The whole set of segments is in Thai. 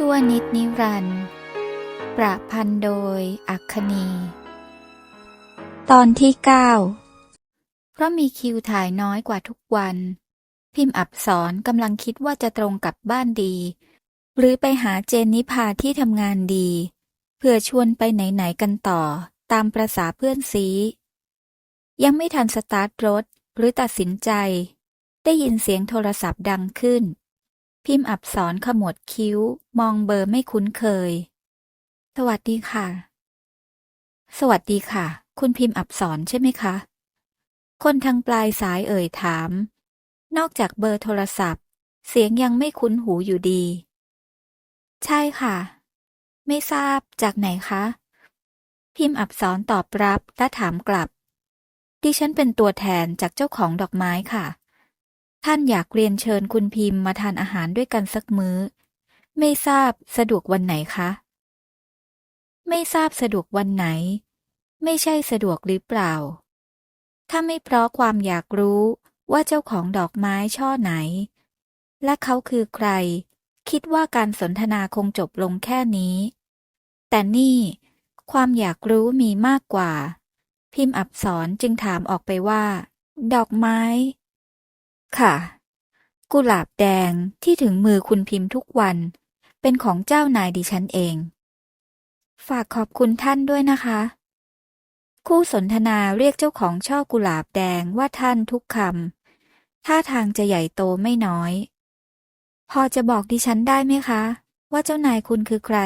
ชั่วนิดนิรันดร์ประพันธ์โดยอัคคีตอนที่เก้าเพราะมีคิวถ่ายน้อยกว่าทุกวัน พิมพ์อับสอนกำลังคิดว่าจะตรงกับบ้านดี หรือไปหาเจนนิพาที่ทำงานดี เพื่อชวนไปไหน ๆ กันต่อ ตามประษาเพื่อนซียังไม่ทันสตาร์ทรถหรือตัดสินใจ ได้ยินเสียงโทรศัพท์ดังขึ้น พิมพ์อับสอนขมวดคิ้ว มองเบอร์ไม่คุ้นเคย สวัสดีค่ะ สวัสดีค่ะ คุณพิมพ์อับสอนใช่ไหมคะ คนทางปลายสายเอ่ยถาม นอกจากเบอร์โทรศัพท์ เสียงยังไม่คุ้นหูอยู่ดี ใช่ค่ะ ไม่ทราบจากไหนคะ พิมพ์อับสอนตอบรับและถามกลับ ดิฉันเป็นตัวแทนจากเจ้าของดอกไม้ค่ะ ท่านอยากเรียนเชิญคุณพิมพ์มาทานอาหารด้วยกันสักมื้อ ไม่ทราบสะดวกวันไหนคะ ไม่ทราบสะดวกวันไหน ไม่ใช่สะดวกหรือเปล่า ถ้าไม่เพราะความอยากรู้ว่าเจ้าของดอกไม้ช่อไหน และเขาคือใคร คิดว่าการสนทนาคงจบลงแค่นี้ แต่นี่ ความอยากรู้มีมากกว่า พิมพ์อับสอนจึงถามออกไปว่า ดอกไม้ ค่ะ กุหลาบแดงที่ถึงมือคุณพิมพ์ทุกวัน เป็นของเจ้านายดิฉันเอง ฝากขอบคุณท่านด้วยนะคะ คู่สนทนาเรียกเจ้าของช่อกุหลาบแดงว่าท่านทุกคำท่าทางจะใหญ่โตไม่น้อย พอจะบอกดิฉันได้ไหมคะ ว่าเจ้านายคุณคือใคร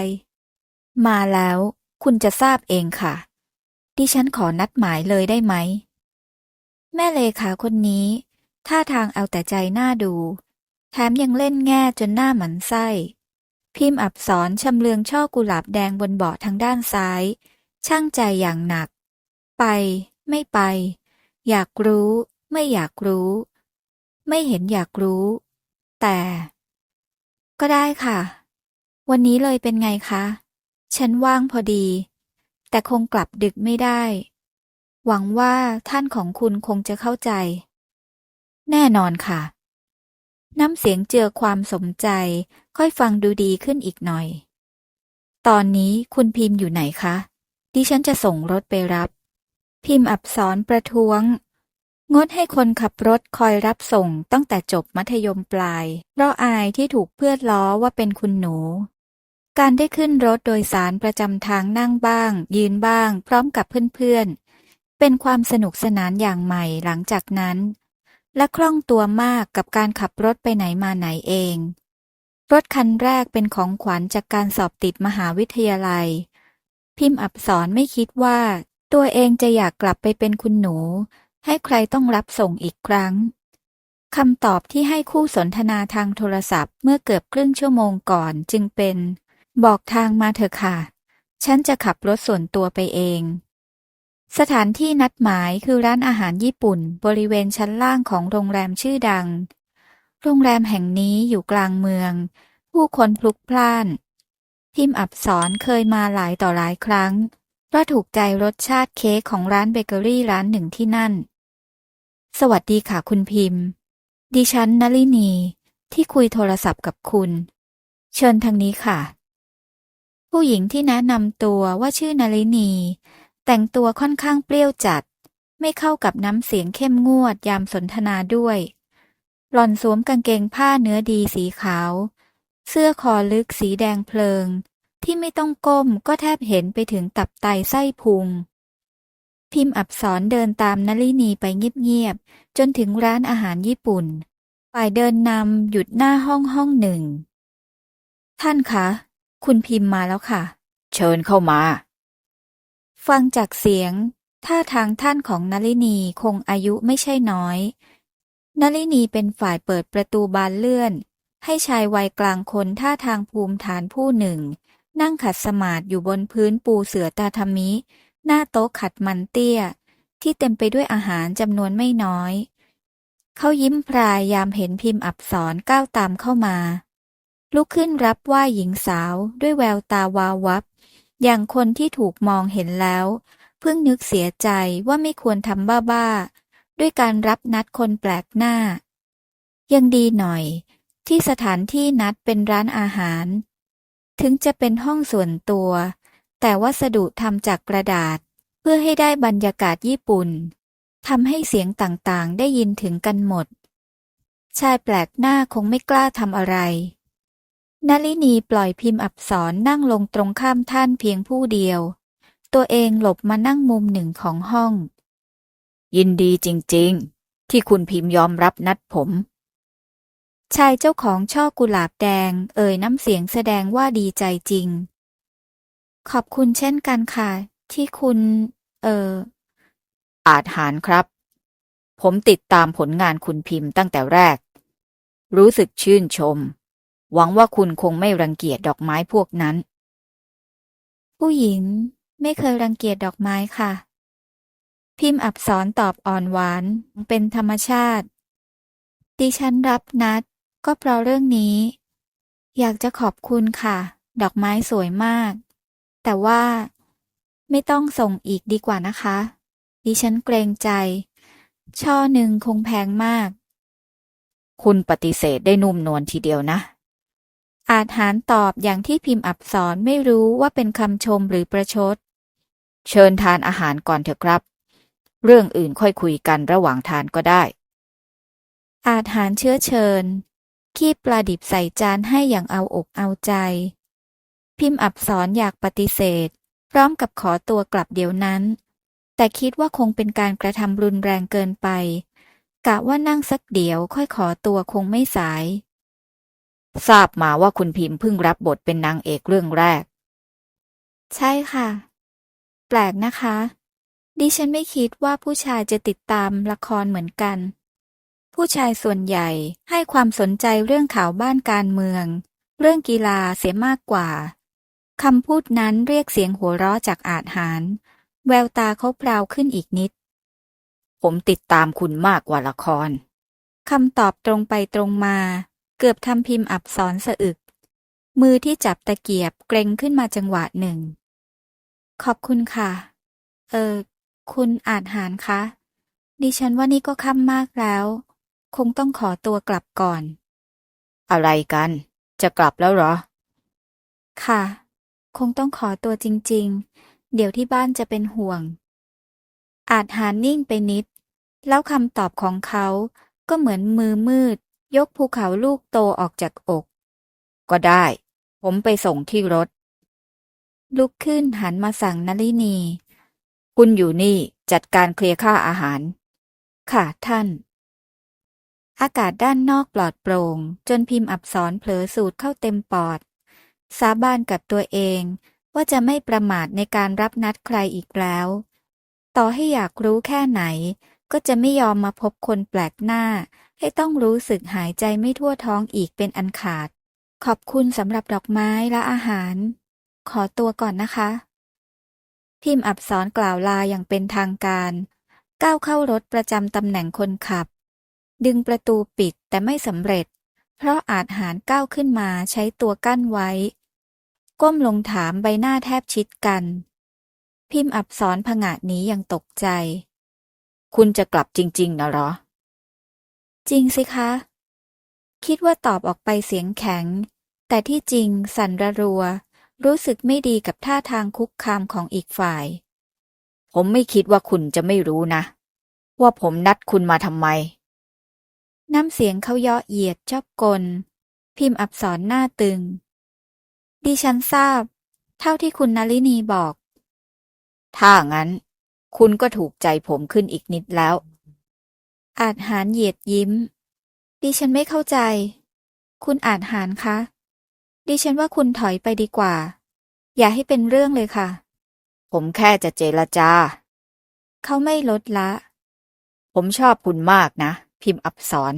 มาแล้วคุณจะทราบเองค่ะ ดิฉันขอนัดหมายเลยได้ไหม แม่เลขาคนนี้ ท่าทางเอาแต่ใจหน้าดู แถมยังเล่นแง่จนหน้าหมันไส้ พิมพ์อับสอนชำเลืองช่อกุหลาบแดงบนเบาะทางด้านซ้าย ช่างใจอย่างหนัก ไป ไม่ไป อยากรู้ ไม่อยากรู้ ไม่เห็นอยากรู้ แต่ ก็ได้ค่ะ วันนี้เลยเป็นไงคะ ฉันว่างพอดี แต่คงกลับดึกไม่ได้ หวังว่าท่านของคุณคงจะเข้าใจ แน่นอนค่ะ น้ำเสียงเจือความสมใจ ค่อยฟังดูดีขึ้นอีกหน่อย ตอนนี้คุณพิมพ์อยู่ไหนคะ ดิฉันจะส่งรถไปรับ พิมพ์อับสอนประท้วง งดให้คนขับรถคอยรับส่งตั้งแต่จบมัธยมปลาย เพราะอายที่ถูกเพื่อนล้อว่าเป็นคุณหนู การได้ขึ้นรถโดยสารประจำทางนั่งบ้าง ยืนบ้าง พร้อมกับเพื่อนๆเป็นความสนุกสนานอย่างใหม่หลังจากนั้น และคล่องตัวมากกับการขับรถไปไหนมาไหนเอง รถคันแรกเป็นของขวัญจากการสอบติดมหาวิทยาลัย พิมพ์อับสอนไม่คิดว่า ตัวเองจะอยากกลับไปเป็นคุณหนู ให้ใครต้องรับส่งอีกครั้งคำตอบที่ให้คู่สนทนาทางโทรศัพท์เมื่อเกือบครึ่งชั่วโมงก่อนจึงเป็น บอกทางมาเถอะค่ะ ฉันจะขับรถส่วนตัวไปเอง สถานที่นัดหมายคือร้านอาหารญี่ปุ่นบริเวณชั้นล่างของโรงแรมชื่อดัง โรงแรมแห่งนี้อยู่กลางเมือง ผู้คนพลุกพล่าน พิมพ์อับสอนเคยมาหลายต่อหลายครั้งเพราะถูกใจรสชาติเค้กของร้านเบเกอรี่ร้านหนึ่งที่นั่น สวัสดีค่ะคุณพิมพ์ ดิฉันนลินี ที่คุยโทรศัพท์กับคุณ เชิญทางนี้ค่ะ ผู้หญิงที่แนะนำตัวว่าชื่อนลินี แต่งตัวค่อนข้างเปรี้ยวจัด ไม่เข้ากับน้ำเสียงเข้มงวดยามสนทนาด้วย หล่อนสวมกางเกงผ้าเนื้อดีสีขาว เสื้อคอลึกสีแดงเพลิง ที่ไม่ต้องก้มก็แทบเห็นไปถึงตับไตไส้พุง พิมพ์อับสอนเดินตามนลินีไปเงียบๆ จนถึงร้านอาหารญี่ปุ่น ฝ่ายเดินนำหยุดหน้าห้องห้องหนึ่ง ท่านคะ คุณพิมพ์มาแล้วค่ะ เชิญเข้ามา ฟังจากเสียง ท่าทางท่านของนลินีคงอายุไม่ใช่น้อยนลินีเป็นฝ่ายเปิดประตูบานเลื่อน ให้ชายวัยกลางคนท่าทางภูมิฐานผู้หนึ่ง นั่งขัดสมาธิอยู่บนพื้นปูเสือตาทามิ หน้าโต๊ะขัดมันเตี้ย ที่เต็มไปด้วยอาหารจำนวนไม่น้อย เขายิ้มพรายยามเห็นพิมพ์อับสรก้าวตามเข้ามา ลุกขึ้นรับว่าหญิงสาวด้วยแววตาวาววับ อย่างคนที่ถูกมองเห็นแล้ว เพิ่งนึกเสียใจว่าไม่ควรทำบ้าๆ ด้วยการรับนัดคนแปลกหน้า ยังดีหน่อย ที่สถานที่นัดเป็นร้านอาหาร ถึงจะเป็นห้องส่วนตัว แต่วัสดุทำจากกระดาษ เพื่อให้ได้บรรยากาศญี่ปุ่นทำให้เสียงต่างๆ ได้ยินถึงกันหมด ชายแปลกหน้าคงไม่กล้าทำอะไร นลินีปล่อยพิมพ์อับสรนั่งลงตรงข้ามท่านเพียงผู้เดียว ตัวเองหลบมานั่งมุมหนึ่งของห้อง ยินดีจริงๆ ที่คุณพิมพ์ยอมรับนัดผม ชายเจ้าของช่อกุหลาบแดง เอ่ยน้ำเสียงแสดงว่าดีใจจริง ขอบคุณเช่นกันค่ะ ที่คุณ เอ่ออาจหารครับ ผมติดตามผลงานคุณพิมพ์ตั้งแต่แรก รู้สึกชื่นชม หวังว่าคุณคงไม่รังเกียจดอกไม้พวกนั้น ผู้หญิง ไม่เคยรังเกียจดอกไม้ค่ะ พิมพ์อับสรตอบอ่อนหวานเป็นธรรมชาติ ดิฉันรับนัด ก็เพราะเรื่องนี้ อยากจะขอบคุณค่ะ ดอกไม้สวยมาก แต่ว่า ไม่ต้องส่งอีกดีกว่านะคะ ดิฉันเกรงใจ ช่อหนึ่งคงแพงมาก คุณปฏิเสธได้นุ่มนวลทีเดียวนะ อาจหารตอบอย่างที่พิมพ์อับสรไม่รู้ว่าเป็นคำชมหรือประชด เชิญทานอาหารก่อนเถอะครับ เรื่องอื่นค่อยคุยกันระหว่างทานก็ได้ อาจหารเชื้อเชิญ คีบปลาดิบใส่จานให้อย่างเอาอกเอาใจ พิมพ์อับสรอยากปฏิเสธ พร้อมกับขอตัวกลับเดี๋ยวนั้น แต่คิดว่าคงเป็นการกระทำรุนแรงเกินไป กะว่านั่งสักเดี๋ยวค่อยขอตัวคงไม่สาย ทราบมาว่าคุณพิมพ์เพิ่งรับบทเป็นนางเอกเรื่องแรก ใช่ค่ะ แปลกนะคะ ดิฉันไม่คิดว่าผู้ชายจะติดตามละครเหมือนกัน ผู้ชายส่วนใหญ่ให้ความสนใจเรื่องข่าวบ้านการเมือง เรื่องกีฬาเสียมากกว่าคำพูดนั้นเรียกเสียงหัวเราะจากอาจหารแววตาเขาพราวขึ้นอีกนิด ผมติดตามคุณมากกว่าละครคำตอบตรงไปตรงมา เกือบทำพิมพ์อับสรสะอึก มือที่จับตะเกียบเกรงขึ้นมาจังหวะหนึ่ง ขอบคุณค่ะ เออ คุณอาจหารคะ ดิฉันว่านี่ก็ค่ำมากแล้ว คงต้องขอตัวกลับก่อน อะไรกัน จะกลับแล้วเหรอ ค่ะ คงต้องขอตัวจริง ๆ เดี๋ยวที่บ้านจะเป็นห่วง อาจหารนิ่งไปนิด แล้วคำตอบของเขาก็เหมือนมือมืด ยกภูเขาลูกโตออกจากอก ก็ได้ ผมไปส่งที่รถ ลุกขึ้นหันมาสั่งนลินี คุณอยู่นี่จัดการเคลียร์ค่าอาหาร ค่ะท่าน อากาศด้านนอกปลอดโปร่ง จนพิมพ์อับสรเผลอสูดเข้าเต็มปอด สาบานกับตัวเองว่าจะไม่ประมาทในการรับนัดใครอีกแล้ว ต่อให้อยากรู้แค่ไหน ก็จะไม่ยอมมาพบคนแปลกหน้า ให้ต้องรู้สึกหายใจไม่ทั่วท้องอีกเป็นอันขาด ขอบคุณสำหรับดอกไม้และอาหาร ขอตัวก่อนนะคะ พิมพ์อับสรกล่าวลาอย่างเป็นทางการ ก้าวเข้ารถประจำตำแหน่งคนขับ ดึงประตูปิดแต่ไม่สำเร็จ เพราะอาจหารก้าวขึ้นมาใช้ตัวกั้นไว้ ก้มลงถามใบหน้าแทบชิดกัน พิมพ์อับสรผงะหนีอย่างตกใจ คุณจะกลับจริง ๆนะหรอ จริงสิคะ คิดว่าตอบออกไปเสียงแข็ง แต่ที่จริงสั่นระรัว รู้สึกไม่ดีกับท่าทางคุกคามของอีกฝ่าย ผมไม่คิดว่าคุณจะไม่รู้นะ ว่าผมนัดคุณมาทำไม น้ำเสียงเขาเยาะเหยียดชอบกล พิมพ์อับสรหน้าตึง ดิฉันทราบ เท่าที่คุณนลินีบอก ถ้างั้น คุณก็ถูกใจผมขึ้นอีกนิดแล้ว อาจหารเหยียดยิ้ม ดิฉันไม่เข้าใจ คุณอาจหารคะ ดิฉันว่าคุณถอยไปดีกว่า อย่าให้เป็นเรื่องเลยค่ะ ผมแค่จะเจรจา เขาไม่ลดละ ผมชอบคุณมากนะ พิมพ์อับสร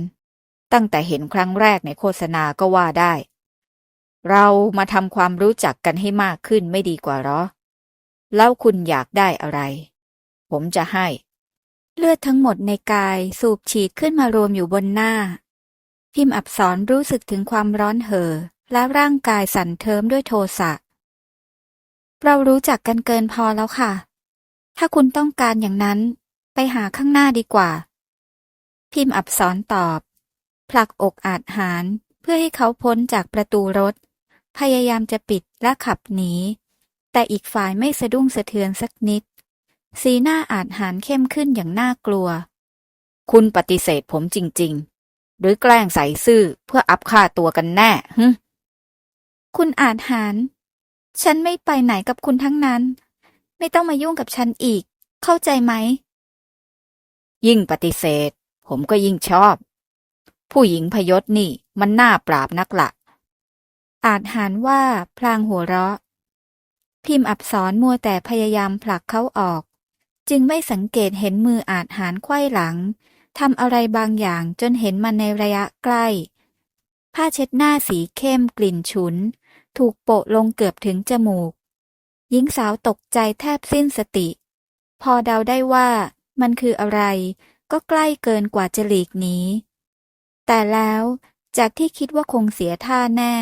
ตั้งแต่เห็นครั้งแรกในโฆษณาก็ว่าได้ เรามาทำความรู้จักกันให้มากขึ้นไม่ดีกว่าหรอ แล้วคุณอยากได้อะไร ผมจะให้ เลือดทั้งหมดในกายสูบฉีดขึ้นมารวมอยู่บนหน้า พิมพ์อับสรรู้สึกถึงความร้อนเห่อและร่างกายสั่นเทิมด้วยโทสะ เรารู้จักกันเกินพอแล้วค่ะ ถ้าคุณต้องการอย่างนั้น ไปหาข้างหน้าดีกว่า พิมพ์อับสรตอบ ผลักอกอาจหารเพื่อให้เขาพ้นจากประตูรถ พยายามจะปิดและขับหนี แต่อีกฝ่ายไม่สะดุ้งสะเทือนสักนิด สีหน้าอาจหารเข้มขึ้นอย่างน่ากลัว คุณปฏิเสธผมจริง ๆ หรือแกล้งใส่ซื่อเพื่ออัพค่าตัวกันแน่ฮึคุณอาจหารฉันไม่ไปไหนกับคุณทั้งนั้น ไม่ต้องมายุ่งกับฉันอีก เข้าใจไหม ยิ่งปฏิเสธ ผมก็ยิ่งชอบ ผู้หญิงพยศนี่มันน่าปราบนักละอาจหารว่าพลางหัวเราะ พิมพ์อับสรมัวแต่พยายามผลักเขาออก จึงไม่สังเกตเห็นมืออาจหารไขว้หลังทำอะไรบางอย่างจนเห็นมันในระยะใกล้ ผ้าเช็ดหน้าสีเข้มกลิ่นฉุน ถูกโปะลงเกือบถึงจมูก หญิงสาวตกใจแทบสิ้นสติ พอเดาได้ว่ามันคืออะไร ก็ใกล้เกินกว่าจะหลีกหนีแต่แล้วจากที่คิดว่าคงเสียท่าแน่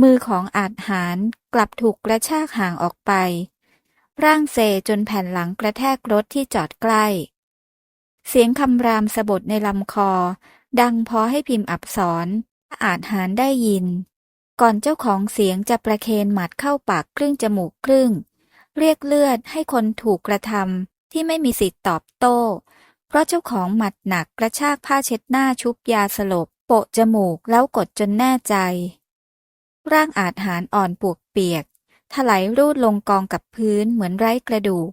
มือของอาจหารกลับถูกกระชากห่างออกไป ร่างเซจนแผ่นหลังกระแทกรถที่จอดใกล้ เสียงคำรามสะบดในลำคอ ดังพอให้พิมพ์อับสรอาจหารได้ยิน ก่อนเจ้าของเสียงจะประเคนหมัดเข้าปากครึ่งจมูกครึ่ง เรียกเลือดให้คนถูกกระทำที่ไม่มีสิทธิ์ตอบโต้ เพราะเจ้าของหมัดหนักกระชากผ้าเช็ดหน้าชุบยาสลบ โปะจมูกแล้วกดจนแน่ใจ ร่างอาจหารอ่อนปวกเปียก ถลายรูดลงกองกับพื้นเหมือนไร้กระดูก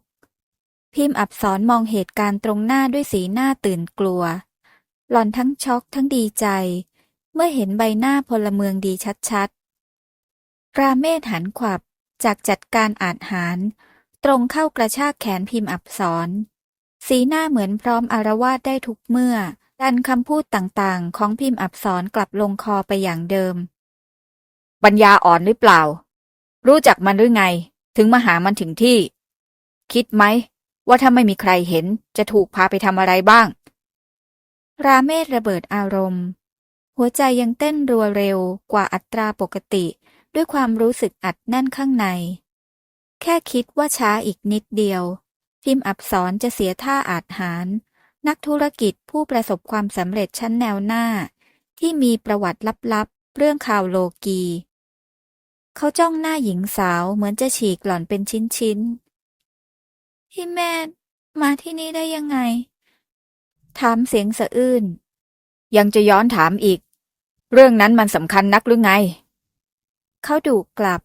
พิมพ์อับสรมองเหตุการณ์ตรงหน้าด้วยสีหน้าตื่นกลัว หล่อนทั้งช็อกทั้งดีใจ เมื่อเห็นใบหน้าพลเมืองดีชัดๆ ราเมศหันขวับจากจัดการอาจหารตรงเข้ากระชากแขนพิมพ์อับสรสีหน้าเหมือนพร้อมอารวาสได้ทุกเมื่อดันคำพูดต่างๆ ของพิมพ์อับสรกลับลงคอไปอย่างเดิม ปัญญาอ่อนหรือเปล่า รู้จักมันหรือไง ถึงมาหามันถึงที่ คิดไหม ว่าถ้าไม่มีใครเห็นจะถูกพาไปทำอะไรบ้าง ราเมศระเบิดอารมณ์ หัวใจยังเต้นรัวเร็วกว่าอัตราปกติ ด้วยความรู้สึกอัดแน่นข้างใน แค่คิดว่าช้าอีกนิดเดียว พิมพ์อับสรจะเสียท่าอาจหาร นักธุรกิจผู้ประสบความสำเร็จชั้นแนวหน้า ที่มีประวัติลับๆ เรื่องข่าวโลกี เขาจ้องหน้าหญิงสาวเหมือนจะฉีกหล่อนเป็นชิ้นๆพี่แม่มาที่นี่ได้ยังไง ถามเสียงสะอื้น ยังจะย้อนถามอีก เรื่องนั้นมันสำคัญนักหรือไง เขาดุกลับ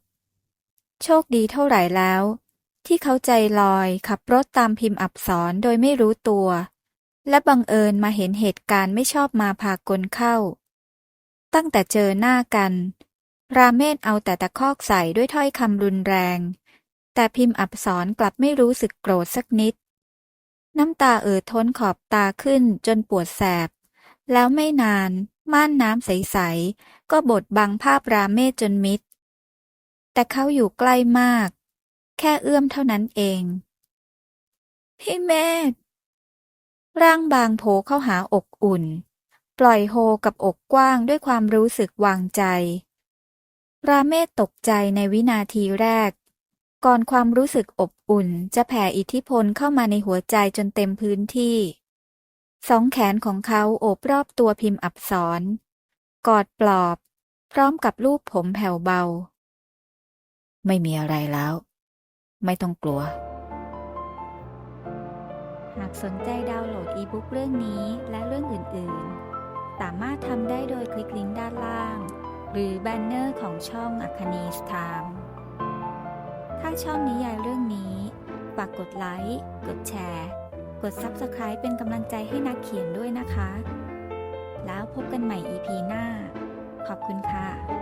โชคดีเท่าไหร่แล้ว ที่เขาใจลอยขับรถตามพิมพ์อับสรโดยไม่รู้ตัว และบังเอิญมาเห็นเหตุการณ์ไม่ชอบมาพากลเข้า ตั้งแต่เจอหน้ากัน ราเมศเอาแต่ตะคอกใส่ด้วยถ้อยคำรุนแรง แต่พิมพ์อับสรกลับไม่รู้สึกโกรธสักนิด น้ำตาเอ่อท้นขอบตาขึ้นจนปวดแสบ แล้วไม่นานม่านน้ำใส ๆ ก็บดบังภาพราเมศจนมิด แต่เขาอยู่ใกล้มาก แค่เอื้อมเท่านั้นเอง พี่เมธร่างบางโผเข้าหาอกอุ่น ปล่อยโฮกับอกกว้างด้วยความรู้สึกวางใจ ราเมศตกใจในวินาทีแรก ก่อนความรู้สึกอบอุ่นจะแผ่อิทธิพลเข้ามาในหัวใจจนเต็มพื้นที่ สองแขนของเขาโอบรอบตัวพิมพ์อับสรกอดปลอบ พร้อมกับลูบผมแผ่วเบา ไม่มีอะไรแล้ว ไม่ต้องกลัว หากสนใจดาวน์โหลดอีบุ๊กเรื่องนี้และเรื่องอื่น ๆ สามารถทำได้โดยคลิกลิงก์ด้านล่าง หรือแบนเนอร์ของช่องอัคนีสไทม์ถ้าชอบนิยายเรื่องนี้ฝากกดไลค์ กดแชร์ กด Subscribe เป็นกำลังใจให้นักเขียนด้วยนะคะ แล้วพบกันใหม่ EP หน้า ขอบคุณค่ะ